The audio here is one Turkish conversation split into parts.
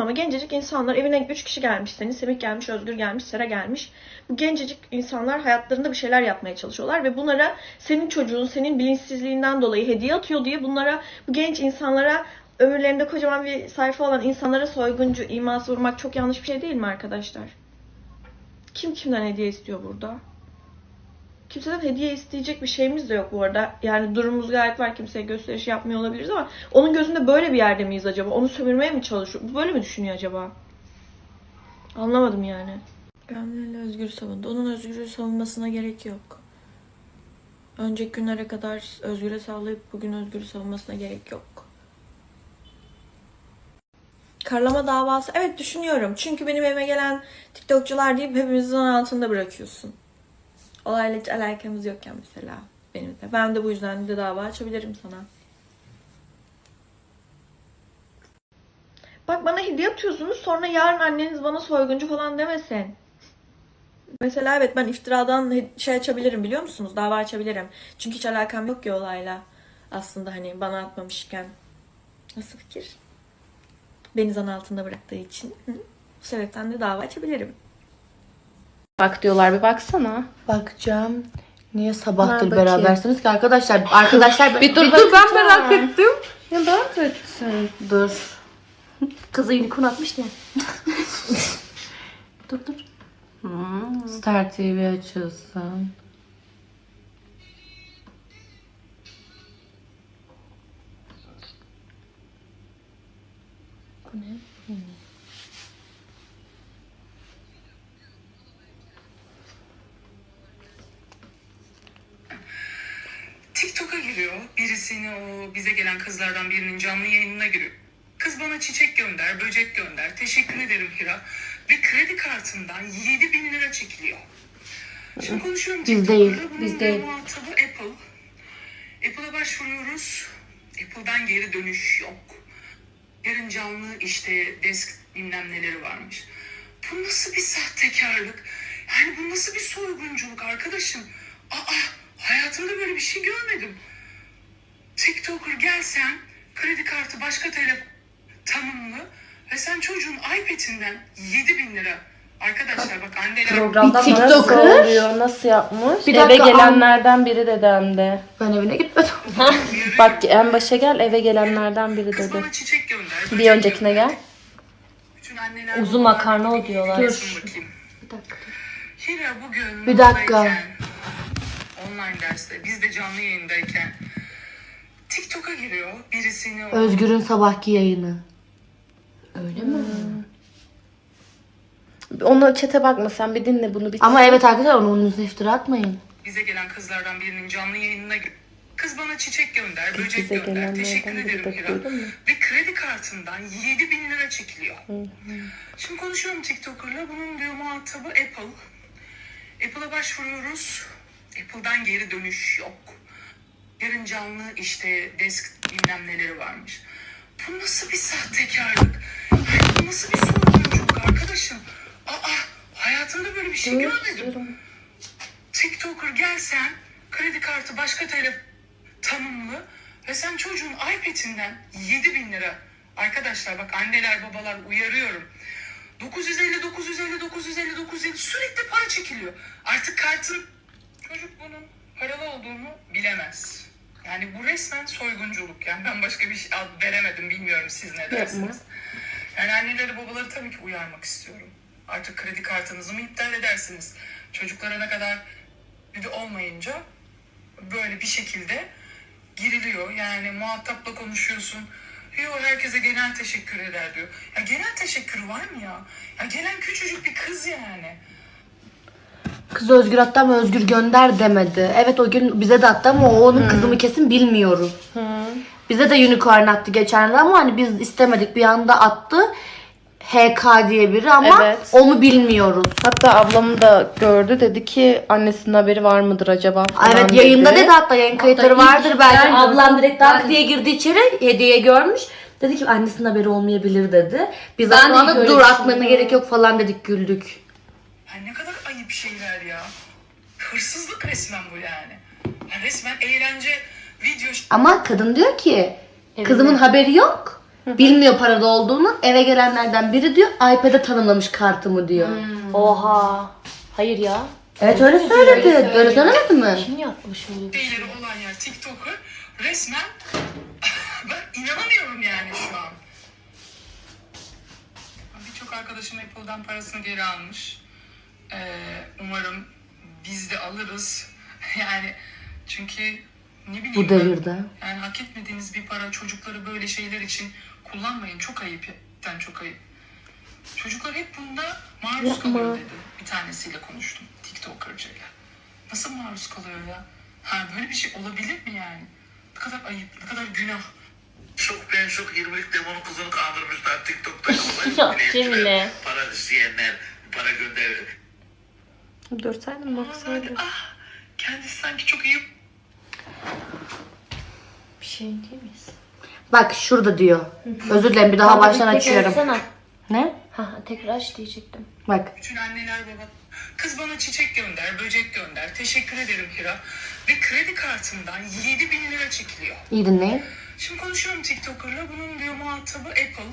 ama gencecik insanlar evine 3 kişi gelmiş senin. Semih gelmiş, Özgür gelmiş, Sera gelmiş. Bu gencecik insanlar hayatlarında bir şeyler yapmaya çalışıyorlar ve bunlara senin çocuğun senin bilinçsizliğinden dolayı hediye atıyor diye bunlara bu genç insanlara ömürlerinde kocaman bir sayfa olan insanlara soyguncu iması vurmak çok yanlış bir şey değil mi arkadaşlar? Kim kimden hediye istiyor burada? Kimseden hediye isteyecek bir şeyimiz de yok bu arada. Yani durumumuz gayet var. Kimseye gösteriş yapmıyor olabiliriz ama onun gözünde böyle bir yerde miyiz acaba? Onu sömürmeye mi çalışıyor? Bu Böyle mi düşünüyor acaba? Anlamadım yani. Gamze'yle Özgür savundu. Onun Özgür'ü savunmasına gerek yok. Önceki günlere kadar Özgür'e sağlayıp bugün Özgür'ü savunmasına gerek yok. Karlama davası. Evet düşünüyorum. Çünkü benim evime gelen TikTokçular deyip hepimizi zan altında bırakıyorsun. Olayla hiç alakamız yokken mesela benim de. Ben de bu yüzden de dava açabilirim sana. Bak bana hediye atıyorsunuz sonra yarın anneniz bana soyguncu falan demesin. Mesela evet ben iftiradan şey açabilirim biliyor musunuz? Dava açabilirim. Çünkü hiç alakam yok ki olayla. Aslında hani bana atmamışken. Nasıl fikir? Beni zan altında bıraktığı için. Bu sebepten de dava açabilirim. Bak diyorlar bir baksana. Bakacağım. Niye sabahtır Ver bakayım. berabersiniz ki arkadaşlar? Arkadaşlar Bir dur, bir dur ben bakacağım. merak ettim. Ya merak etsin. Dur. Kızı unicorn atmıştı ya. dur dur. Star TV açılsın. TikTok'a giriyor. Birisini o bize gelen kızlardan birinin canlı yayınına giriyor. Kız bana çiçek gönder, böcek gönder. Teşekkür ederim Hira. Ve kredi kartından 7 bin lira çekiliyor. Şimdi konuşuyorum Biz değil, biz değil. muhatabı Apple. Apple'a başvuruyoruz. Apple'dan geri dönüş yok. Yarın canlı işte desk bilmem neleri varmış. Bu nasıl bir sahtekarlık? Yani bu nasıl bir soygunculuk arkadaşım? Aa hayatımda böyle bir şey görmedim. TikToker gelsen kredi kartı başka telefon tanımlı ve sen çocuğun iPad'inden 7 bin lira. Arkadaşlar bak anneler Programda Bir nasıl TikToker. oluyor? Nasıl yapmış? Bir eve dakika, gelenlerden biri dedi hem de. Ben evine gitmedim. Bak en başa gel eve gelenlerden biri Kız dedi. bana çiçek gönder. Bir öncekine gönder. gel. Bütün anneler Uzun makarna o diyorlar. bakayım. Bir dakika. Hira bugün Bir dakika. buradayken, Online derste biz de canlı yayındayken TikTok'a giriyor birisini o Özgür'ün sabahki yayını. Öyle mi? Ona çete bakma sen bir dinle bunu bir. Ama evet arkadaşlar onun önünüze iftira atmayın. bize gelen kızlardan birinin canlı yayınına gir. Kız bana çiçek gönder, böcek bize gönder. gelenlerden Teşekkür biri ederim de Hira. duydun mu? Ve kredi kartından 7 bin lira çekiliyor. Şimdi konuşuyorum TikToker'la. Bunun diyor muhatabı Apple. Apple'a başvuruyoruz. Apple'dan geri dönüş yok. Yarın canlı işte desk bilmem neleri varmış. Bu nasıl bir sahtekarlık? Bu nasıl bir soygunculuk arkadaşım? Aa hayatımda böyle bir şey görmedim. TikToker gelsen kredi kartı başka telefon tanımlı ve sen çocuğun iPad'inden 7 bin lira arkadaşlar bak anneler babalar uyarıyorum 950 950 950 950 sürekli para çekiliyor artık kartın çocuk bunun paralı olduğunu bilemez yani bu resmen soygunculuk yani ben başka bir şey ad veremedim bilmiyorum siz ne dersiniz yani anneleri babaları tabii ki uyarmak istiyorum artık kredi kartınızı mı iptal edersiniz çocuklara ne kadar güdü olmayınca böyle bir şekilde giriliyor. Yani muhatapla konuşuyorsun. Yo herkese genel teşekkür eder diyor. Ya genel teşekkür var mı ya? Ya gelen küçücük bir kız yani. Kız Özgür attı ama Özgür gönder demedi. Evet o gün bize de attı ama o onun kızı mı kesin bilmiyoruz. Bize de unicorn attı geçen ama hani biz istemedik bir anda attı. HK diye biri ama Evet. onu bilmiyoruz. Hatta ablamı da gördü dedi ki annesinin haberi var mıdır acaba falan Evet dedi. yayında dedi hatta yayın kayıtları ilk vardır belki. ben Ablam direkt tak diye girdi içeri hediye görmüş. Dedi ki annesinin haberi olmayabilir dedi. Biz Ben de ben öyle dur düşündüm. gerek yok falan dedik güldük. Ya ne kadar ayıp şeyler ya. Hırsızlık resmen bu yani. Ya resmen eğlence video Ama kadın diyor ki kızımın haberi yok. Bilmiyor parada olduğunu. Eve gelenlerden biri diyor iPad'e tanımlamış kartımı diyor. Oha. Hayır ya. Evet öyle söyledi. Öyle söylemedi mi? Kim yapmış öyle bir şey? şeyleri olan yer TikTok'u resmen ben inanamıyorum yani şu an. Birçok arkadaşım Apple'dan parasını geri almış. Ee, umarım biz de alırız. yani çünkü ne bileyim Bu ben, devirde. yani hak etmediğiniz bir para çocukları böyle şeyler için kullanmayın. Çok ayıp. Gerçekten çok ayıp. Çocuklar hep bunda maruz kalıyor dedi. Bir tanesiyle konuştum. TikToker'cıyla. Nasıl maruz kalıyor ya? Ha böyle bir şey olabilir mi yani? Ne kadar ayıp, ne kadar günah. Şok ben şok 20'lik demonun kızını kandırmışlar TikTok'ta. Ya Cemile. Para isteyenler, para gönder. Dursaydın baksaydın. Ah, kendisi sanki çok iyi Bir şey değil miyiz? Bak şurada diyor. Özür dilerim bir daha baştan açıyorum. Açsana. Ne? Ha tekrar aç diyecektim. Bak. Bütün anneler baba. Kız bana çiçek gönder, böcek gönder. Teşekkür ederim Hira. Ve kredi kartımdan 7 bin lira çekiliyor. iyi dinleyin. Şimdi konuşuyorum TikToker'la. Bunun diyor muhatabı Apple.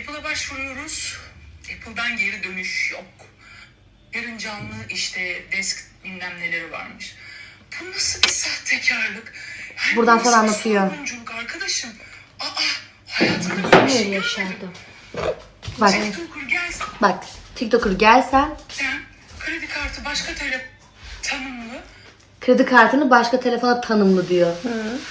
Apple'a başvuruyoruz. Apple'dan geri dönüş yok. Yarın canlı işte desk bilmem neleri varmış. Bu nasıl bir sahtekarlık? Yani Buradan bu sonra anlatıyor. arkadaşım. Aa, hayatımda böyle şey yaşardım? Bak. TikToker gelsen Bak. TikToker gelsen kredi kartı başka telefon tanımlı kredi kartını başka telefona tanımlı diyor.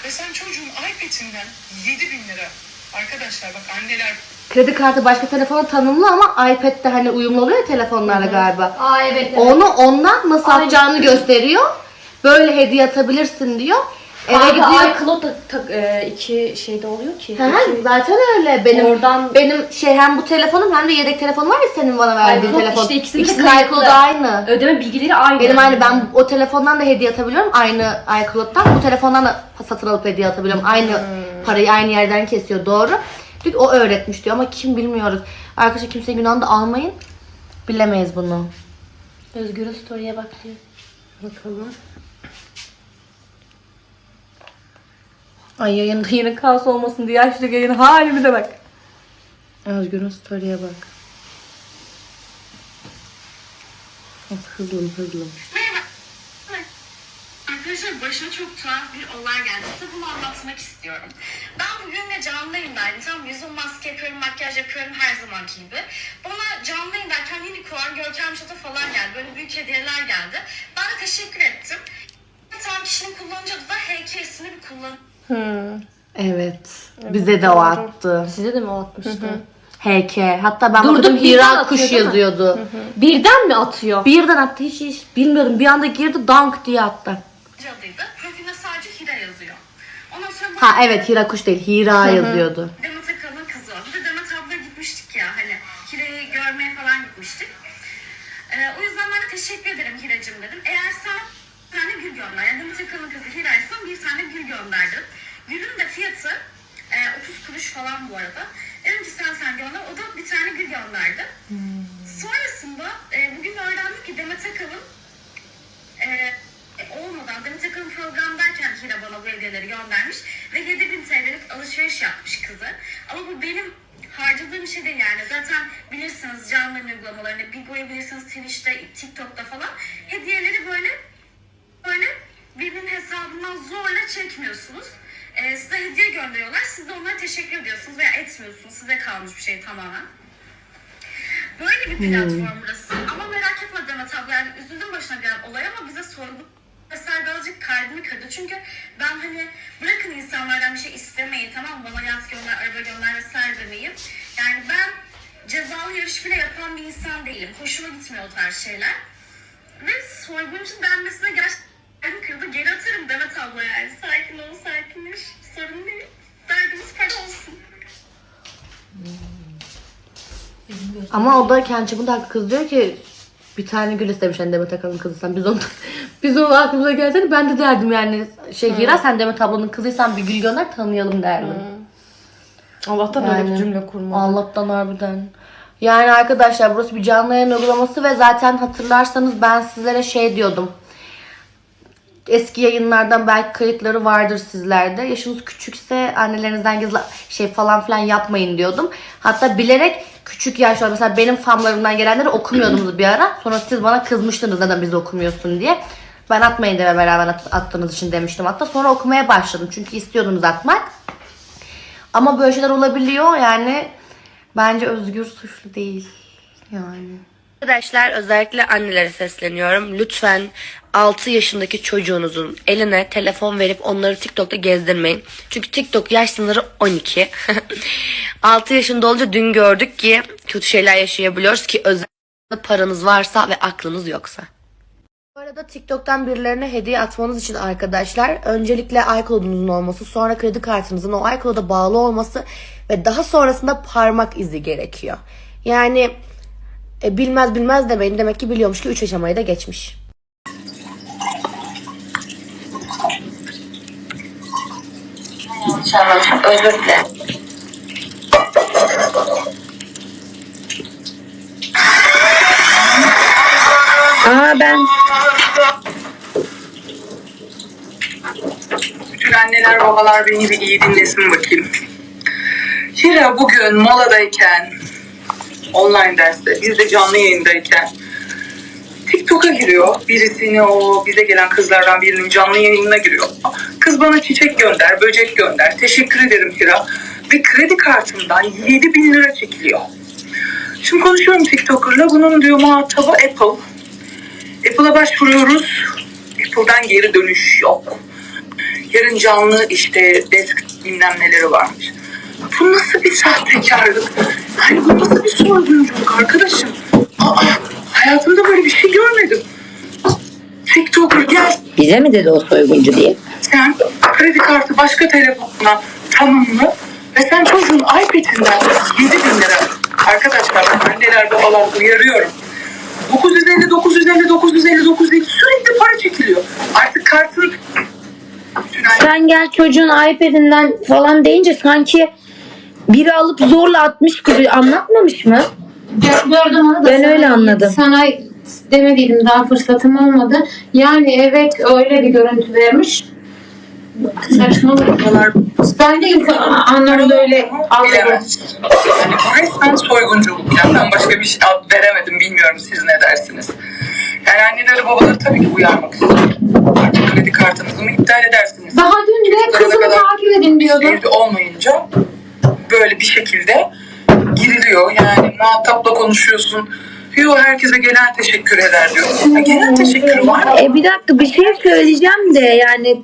ve sen çocuğun iPad'inden 7 bin lira. Arkadaşlar bak anneler Kredi kartı başka telefona tanımlı ama iPad'de hani uyumlu oluyor ya telefonlarla galiba. Aa evet. Onu ondan nasıl atacağını gösteriyor. Böyle hediye atabilirsin diyor. Eve Eve gidiyor. iCloud da tak, e, iki şeyde oluyor ki. Hı hı, zaten öyle. Benim Oradan- benim şey hem bu telefonum hem de yedek telefon var ya senin bana verdiğin iCloud telefon. işte ikisinin de İkisi kayıtlı. iCloud aynı. Ödeme bilgileri aynı. Benim aynı ben o telefondan da hediye atabiliyorum aynı iCloud'dan. Bu telefondan da satın alıp hediye atabiliyorum. Aynı Hmm. parayı aynı yerden kesiyor doğru. Diyor o öğretmiş diyor ama kim bilmiyoruz. Arkadaşlar kimse günahını da almayın. Bilemeyiz bunu. Özgür'ün story'e bak diyor. Bakalım. Ay yayında yine kaos olmasın diye açtık yayın halimize bak. Özgür'ün story'e bak. Nasıl hızlım hızlım. Arkadaşlar başıma çok tuhaf bir olay geldi. Size bunu anlatmak istiyorum. Ben bugün de canlı yayındaydım. Tam yüzüm maske yapıyorum, makyaj yapıyorum her zamanki gibi. Bana canlı yayındayken Unicorn, Görkem Çatı falan geldi. Böyle büyük hediyeler geldi. Ben de teşekkür ettim. Tam kişinin kullanıcı adı da HK'sini bir kullan. Evet. Bize de o attı. Size de mi o atmıştı? HK. Hatta ben Durdup baktım birden Hira atıyor, kuş değil mi? yazıyordu. Birden mi atıyor? Birden attı hiç, hiç bilmiyordum. Bir anda girdi dank diye attı. Adıydı. Profiline sadece Hira yazıyor. Ondan sonra Ha evet Hira kuş değil Hira yazıyordu. Demet Akalın kızı. Bir de Demet abla gitmiştik ya hani Hira'yı görmeye falan gitmiştik. Ee, o yüzden ben de teşekkür ederim Hira'cığım dedim. Eğer sen bir tane gül gönder. Yani Demet Akalın kızı Hira'ysan bir tane gül gönderdim. Gülün de fiyatı e, 30 kuruş falan bu arada. Dedim ki sen sen gönder. O da bir tane gül gönderdi. Sonrasında e, bugün öğrendik ki Demet Akalın e, olmadan Demet Akalın programdayken Hira hediyeleri göndermiş ve 7000 TL'lik alışveriş yapmış kızı. Ama bu benim harcadığım bir şey değil yani. Zaten bilirsiniz canlı yayın uygulamalarını, Bigo'yu bilirsiniz Twitch'te, TikTok'ta falan. Hediyeleri böyle böyle birbirinin hesabından zorla çekmiyorsunuz. Ee, size hediye gönderiyorlar. Siz de onlara teşekkür ediyorsunuz veya etmiyorsunuz. Size kalmış bir şey tamamen. Böyle bir platform burası. Ama merak etme Demet abla yani üzüldüm başına gelen olay ama bize sorgu vesaire birazcık kalbimi kırdı. Çünkü ben hani bırakın insanlardan bir şey istemeyi tamam mı? Bana yat gönder, araba gönder vesaire demeyi. Yani ben cezalı yarış bile yapan bir insan değilim. Hoşuma gitmiyor o tarz şeyler. Ve soyguncu denmesine gerçekten kırdı. Geri atarım Demet abla yani. Sakin ol, sakinleş. Sorun değil. Derdimiz para olsun. Ama o da kendi çapında haklı kız diyor ki bir tane gül istemiş hani Demet Akalın kızıysan biz onu biz onu aklımıza gelseydi ben de derdim yani şey Hira sen Demet ablanın kızıysan bir gül gönder tanıyalım derdim. Allah'tan öyle Yani. bir cümle kurmadı. Allah'tan harbiden. Yani arkadaşlar burası bir canlı yayın uygulaması ve zaten hatırlarsanız ben sizlere şey diyordum. Eski yayınlardan belki kayıtları vardır sizlerde. Yaşınız küçükse annelerinizden gizli şey falan filan yapmayın diyordum. Hatta bilerek küçük yaşlar mesela benim famlarımdan gelenleri okumuyordunuz bir ara. Sonra siz bana kızmıştınız neden bizi okumuyorsun diye. Ben atmayın deme beraber at- attığınız için demiştim hatta. Sonra okumaya başladım çünkü istiyordunuz atmak. Ama böyle şeyler olabiliyor yani bence Özgür suçlu değil yani. Arkadaşlar özellikle annelere sesleniyorum. Lütfen 6 yaşındaki çocuğunuzun eline telefon verip onları TikTok'ta gezdirmeyin. Çünkü TikTok yaş sınırı 12. 6 yaşında olunca dün gördük ki kötü şeyler yaşayabiliyoruz ki özellikle paranız varsa ve aklınız yoksa. Bu arada TikTok'tan birilerine hediye atmanız için arkadaşlar öncelikle iCloud'unuzun olması, sonra kredi kartınızın o iCloud'a bağlı olması ve daha sonrasında parmak izi gerekiyor. Yani e, bilmez bilmez demeyin. Demek ki biliyormuş ki 3 aşamayı da geçmiş. Özür dilerim. Aa ben Bütün anneler babalar beni bir iyi dinlesin bakayım. Hira bugün moladayken, online derste, biz de canlı yayındayken TikTok'a giriyor. Birisini o bize gelen kızlardan birinin canlı yayınına giriyor. Kız bana çiçek gönder, böcek gönder. Teşekkür ederim Hira. Ve kredi kartımdan 7 bin lira çekiliyor. Şimdi konuşuyorum TikToker'la. Bunun diyor muhatabı Apple. Apple'a başvuruyoruz. Apple'dan geri dönüş yok. Yarın canlı işte desk bilmem varmış. Bu nasıl bir sahtekarlık? Hani bu nasıl bir soygunculuk arkadaşım? Aa, hayatımda böyle bir şey görmedim. TikToker gel Bize mi dedi o soyguncu diye? sen kredi kartı başka telefonuna tamamla ve sen çocuğun iPad'inden 7 bin lira. Arkadaşlar anneler babalar uyarıyorum. 950 950 950 950 sürekli para çekiliyor. Artık kartın Sen gel çocuğun iPad'inden falan deyince sanki biri alıp zorla atmış gibi anlatmamış mı? Gördüm onu da Ben sana- öyle anladım. Sana demediydim daha fırsatım olmadı. Yani evet öyle bir görüntü vermiş. Saçmalık. Ben de ilk anlamda öyle anladım. Bilemez. Yani bu resmen soygunculuk. Yani ben başka bir şey ad veremedim. Bilmiyorum siz ne dersiniz. Yani anneleri babaları tabii ki uyarmak istiyorum. Artık kredi kartınızı mı iptal edersiniz? Daha dün de kızımı kadar- takip edin diyordu. Evde olmayınca böyle bir şekilde giriliyor. Yani muhatapla konuşuyorsun. Yo herkese gelen teşekkür eder diyor. Ya gelen teşekkür var mı? E bir dakika bir şey söyleyeceğim de yani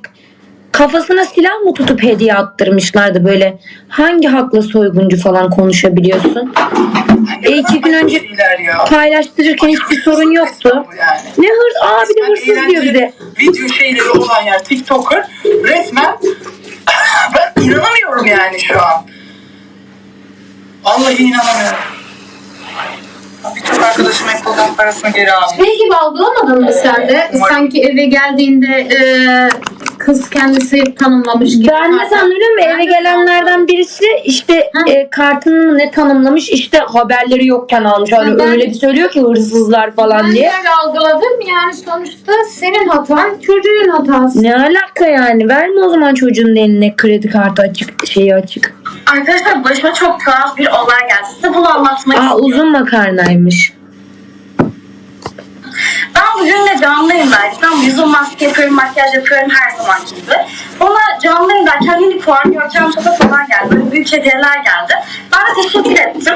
kafasına silah mı tutup hediye attırmışlardı böyle? Hangi hakla soyguncu falan konuşabiliyorsun? E, iki gün önce Şeyler ya. paylaştırırken hiçbir sorun yoktu. Bu Yani. Ne hırs? Aa bir de hırsız diyor bize. Video şeyleri olan yer TikToker resmen ben inanamıyorum yani şu an. Vallahi inanamıyorum. Birçok arkadaşım Apple'dan parasını geri almış. Peki algılamadın mı sen de? Umarım. Sanki eve geldiğinde e, kız kendisi tanımlamış gibi. Ben de sanıyorum eve gelenlerden birisi işte Ha. e, kartını ne tanımlamış işte haberleri yokken almış. Hani Ha, ben- öyle bir söylüyor ki hırsızlar falan Ben diye. de öyle algıladım. Yani sonuçta senin hatan çocuğun hatası. Ne alaka yani? Verme o zaman çocuğun eline kredi kartı açık, şeyi açık. Arkadaşlar başıma çok tuhaf bir olay geldi. Size bunu anlatmak Aa istiyorum. uzun makarnaymış. Ben bugün de canlı yayındaydım. Ben yüzüm maske yapıyorum, makyaj yapıyorum her zaman gibi. Bana canlı yayındayken unicorn, Görkem Sosa falan geldi. Böyle büyük hediyeler geldi. Ben de teşekkür ettim.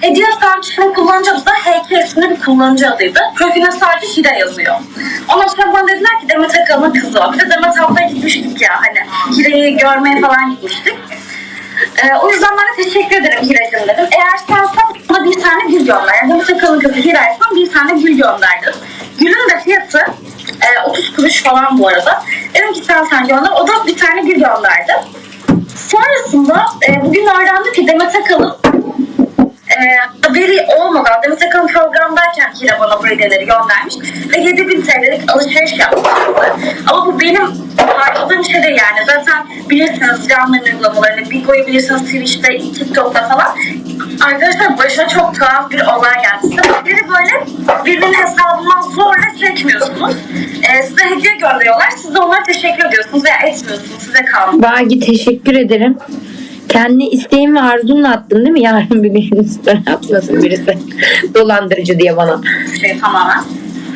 Hediye sanatçısının kullanıcı adı da HK isimli bir kullanıcı adıydı. Profiline sadece Hira yazıyor. Ondan sonra bana dediler ki Demet Akalın'ın kızı o. Bir de Demet ablaya gitmiştik ya hani Hira'yı görmeye falan gitmiştik. Ee, o yüzden ben de teşekkür ederim Hira'cığım dedim. Eğer sensen bana bir tane gül gönder. Yani Demet Akalın kızı Hira'ysan bir tane gül gönderdim. Gülün de fiyatı e, 30 kuruş falan bu arada. Dedim ki sen sen gönder. O da bir tane gül gönderdi. Sonrasında e, bugün öğrendim ki Demet Akalın e, haberi olmadan Demet Akalın programdayken Hira bana hediyeleri göndermiş ve 7000 TL'lik alışveriş yapmıştı. Ama bu benim harcadığım şey değil yani. Zaten bilirsiniz canlı uygulamalarını, Bigo'yu bilirsiniz Twitch'te, TikTok'ta falan. Arkadaşlar başına çok tuhaf bir olay geldi. Biri böyle birbirinin hesabından zorla çekmiyorsunuz. Ee, size hediye gönderiyorlar. Siz de onlara teşekkür ediyorsunuz veya etmiyorsunuz. Size kalmış Bagi teşekkür ederim. Kendi isteğin ve arzunla attın değil mi? Yarın bir gün üstüne atmasın birisi. Dolandırıcı diye bana. şey tamamen.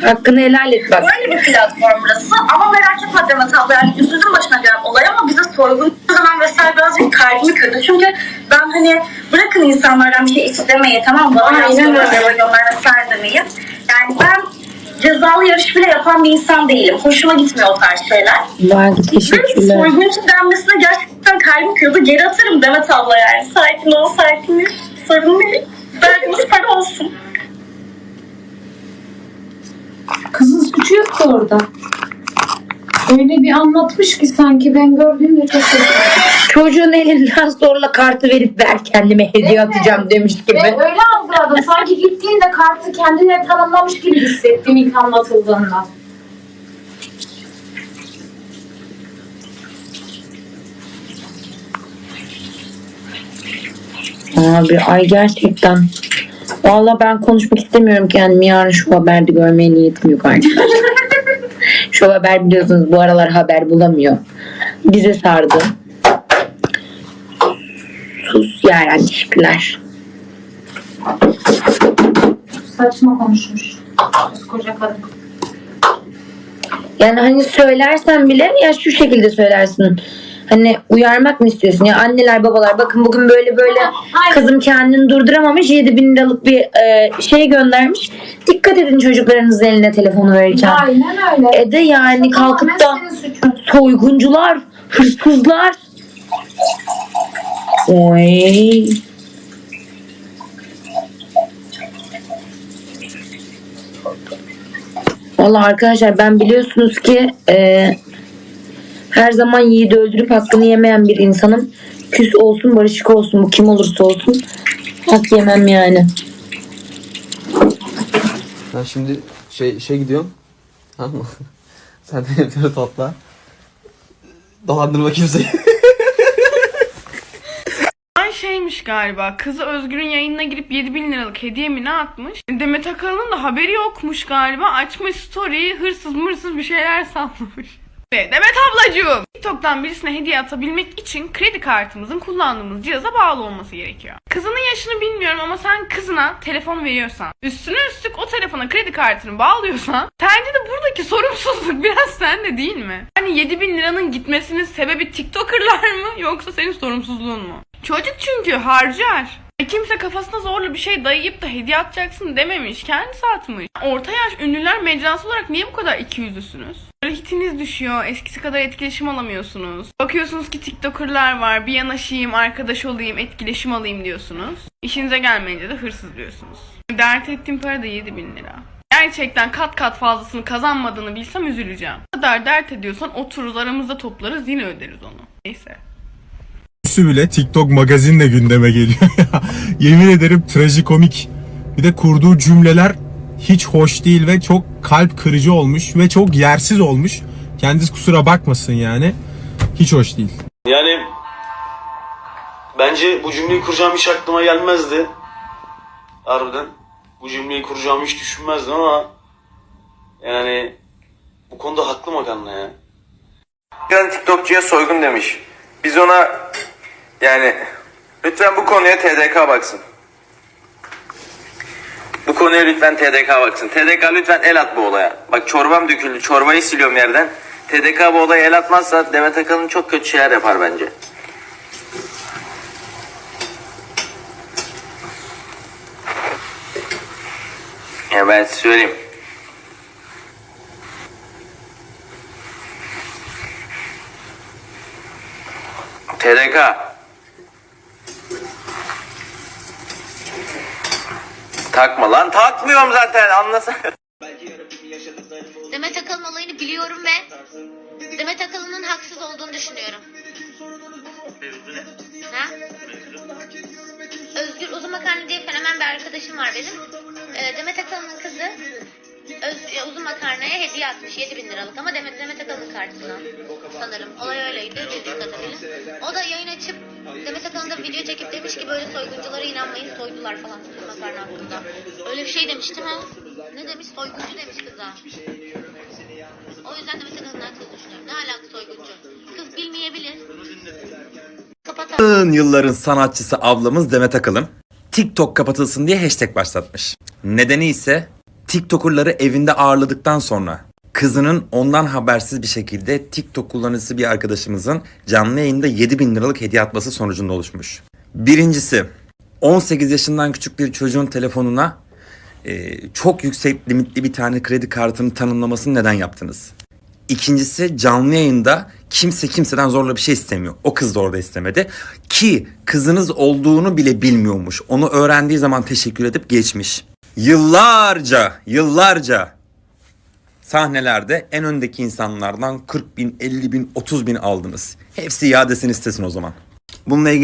Hakkını helal et bak. Böyle bir platform burası ama merak etme Demet abla yani üzüldüm başına gelen olay ama bize soygun zaman vesaire birazcık kalbimi kırdı. Çünkü ben hani bırakın insanlardan bir şey istemeyi tamam mı? Bana Aynen öyle. vesaire demeyi. Yani ben cezalı yarış bile yapan bir insan değilim. Hoşuma gitmiyor o tarz şeyler. Ve teşekkürler. soyguncu denmesine gerçekten kalbim kırdı. Geri atarım Demet abla yani. Sakin ol sakin ol. Sorun değil. Derdimiz para olsun. Kızın suçu yok ki orada. Öyle bir anlatmış ki sanki ben gördüğümde çok şaşırdım. Çocuğun elinden zorla kartı verip ver kendime hediye Evet. atacağım demiş gibi. Ben öyle algıladım. Sanki gittiğinde kartı kendine tanımlamış gibi hissettim ilk anlatıldığında. Abi ay gerçekten. Valla ben konuşmak istemiyorum kendimi. Yarın şu haberde görmeye niyetim yok artık. şu haber biliyorsunuz bu aralar haber bulamıyor. Bize sardı. Sus yani teşekkürler. Saçma konuşmuş. Koskoca kadın. Yani hani söylersen bile ya şu şekilde söylersin. Hani uyarmak mı istiyorsun? Ya anneler babalar bakın bugün böyle böyle Aynen. kızım kendini durduramamış 7 bin liralık bir e, şey göndermiş. Dikkat edin çocuklarınızın eline telefonu verirken. Aynen öyle. E de yani kalkıp da soyguncular, hırsızlar. Oy. Valla arkadaşlar ben biliyorsunuz ki e, her zaman yiğidi öldürüp hakkını yemeyen bir insanım. Küs olsun barışık olsun bu kim olursa olsun hak yemem yani. Ben şimdi şey şey gidiyorum. Tamam mı? Sen de yapıyorsun topla. Dolandırma kimseyi. Ay galiba. Kızı Özgür'ün yayınına girip 7000 liralık hediye mi ne atmış? Demet Akalın'ın da haberi yokmuş galiba. Açmış story hırsız mırsız bir şeyler sallamış. Demet ablacığım. TikTok'tan birisine hediye atabilmek için kredi kartımızın kullandığımız cihaza bağlı olması gerekiyor. Kızının yaşını bilmiyorum ama sen kızına telefon veriyorsan, üstüne üstlük o telefona kredi kartını bağlıyorsan, sence de buradaki sorumsuzluk biraz sende değil mi? Hani 7000 liranın gitmesinin sebebi TikToker'lar mı yoksa senin sorumsuzluğun mu? Çocuk çünkü harcar. E kimse kafasına zorla bir şey dayayıp da hediye atacaksın dememiş. Kendisi atmış. Orta yaş ünlüler mecrası olarak niye bu kadar ikiyüzlüsünüz? Böyle hitiniz düşüyor. Eskisi kadar etkileşim alamıyorsunuz. Bakıyorsunuz ki TikToker'lar var. Bir yanaşayım, arkadaş olayım, etkileşim alayım diyorsunuz. İşinize gelmeyince de hırsız diyorsunuz. Dert ettiğim para da 7000 lira. Gerçekten kat kat fazlasını kazanmadığını bilsem üzüleceğim. Bu kadar dert ediyorsan otururuz aramızda toplarız yine öderiz onu. Neyse. Bile TikTok magazinle gündeme geliyor. Yemin ederim trajikomik. Bir de kurduğu cümleler hiç hoş değil ve çok kalp kırıcı olmuş ve çok yersiz olmuş. Kendisi kusura bakmasın yani. Hiç hoş değil. Yani bence bu cümleyi kuracağım hiç aklıma gelmezdi. Harbiden. Bu cümleyi kuracağımı hiç düşünmezdim ama yani bu konuda haklı makarna ya. TikTokçuya soygun demiş. Biz ona yani lütfen bu konuya TDK baksın. Bu konuya lütfen TDK baksın. TDK lütfen el at bu olaya. Bak çorbam döküldü. Çorbayı siliyorum yerden. TDK bu olaya el atmazsa Demet Akalın çok kötü şeyler yapar bence. Ya ben söyleyeyim. TDK. Takma lan takmıyorum zaten anlasana. Demet Akalın olayını biliyorum ve Demet Akalın'ın haksız olduğunu düşünüyorum. Ha? Özgür Uzun Makarna diye fenomen bir arkadaşım var benim. Ee, Demet Akalın'ın kızı Öz, uzun makarnaya hediye atmış 7 bin liralık ama Demet, Demet Akalın kartına sanırım. Olay öyleydi bildiğim kadarıyla. O da yayın açıp Demet Akalın da video çekip demiş ki böyle soygunculara inanmayın soydular falan uzun makarna hakkında. Öyle bir şey demiş değil mi? Ne demiş? Soyguncu demiş kıza. O yüzden Demet Akalın'dan kız düşünüyorum. Ne alaka soyguncu? Kız bilmeyebilir. Kapat yılların sanatçısı ablamız Demet Akalın TikTok kapatılsın diye hashtag başlatmış. Nedeni ise TikTokerları evinde ağırladıktan sonra kızının ondan habersiz bir şekilde TikTok kullanıcısı bir arkadaşımızın canlı yayında 7000 liralık hediye atması sonucunda oluşmuş. Birincisi 18 yaşından küçük bir çocuğun telefonuna e, çok yüksek limitli bir tane kredi kartını tanımlamasını neden yaptınız? İkincisi canlı yayında kimse kimseden zorla bir şey istemiyor. O kız da orada istemedi. Ki kızınız olduğunu bile bilmiyormuş. Onu öğrendiği zaman teşekkür edip geçmiş. Yıllarca, yıllarca sahnelerde en öndeki insanlardan 40 bin, 50 bin, 30 bin aldınız. Hepsi iadesini istesin o zaman. Bununla ilgili